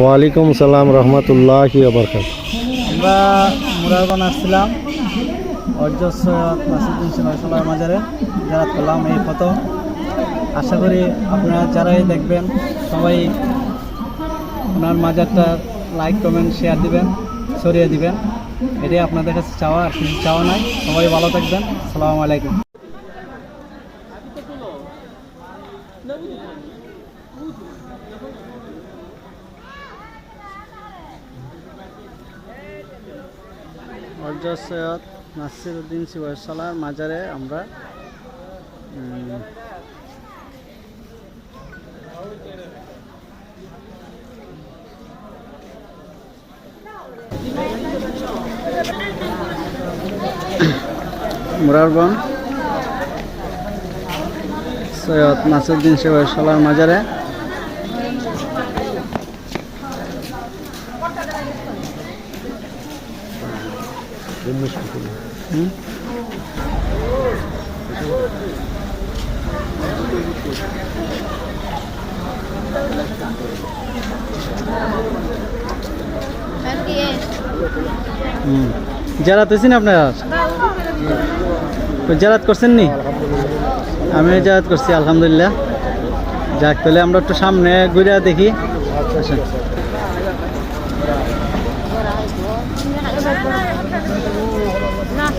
ওয়ালাইকুম সালাম রহমতুল্লাহ আমরা মুরারবান আসছিলাম অর্জস মাজারে যারা করলাম এই প্রথম। আশা করি আপনারা যারাই দেখবেন সবাই ওনার মাজারটা লাইক কমেন্ট শেয়ার দিবেন ছড়িয়ে দিবেন। এটাই আপনাদের কাছে চাওয়া আর কিছু চাওয়া নাই। সবাই ভালো থাকবেন। আসসালামু আলাইকুম। অর্জ সৈয়দ নাসিরুদ্দিন শিবসালার মাজারে আমরা মুরারবন সৈয়দ নাসিরুদ্দিন শিবসালার মাজারে। জেরাত হয়েছেন আপনার? জেরাত করছেন নি? আমি জেরাত করছি, আলহামদুলিল্লাহ। যাক, তাহলে আমরা একটু সামনে ঘুরে দেখি। আসেন।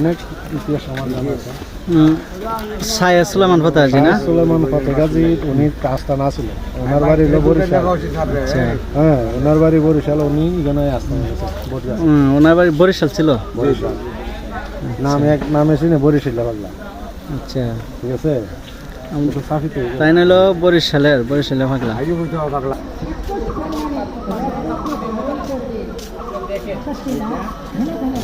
অনেক ইতিহাস আমার জানা আছে। না? সুলেমান উনি কাজটা না ওনার বাড়ি হলো বরিশাল। আচ্ছা। হ্যাঁ ওনার বাড়ি বরিশাল উনি এখানে আসতেন বরিশাল ওনার বাড়ি বরিশাল ছিল? বরিশাল। নাম এক নামে শুনে বরিশাল পারলাম আচ্ছা। ঠিক আছে? তাই বরিশালের বরিশালে ভাগলা ಸಸ್ತಿನ ಮನೆ ಬಂದ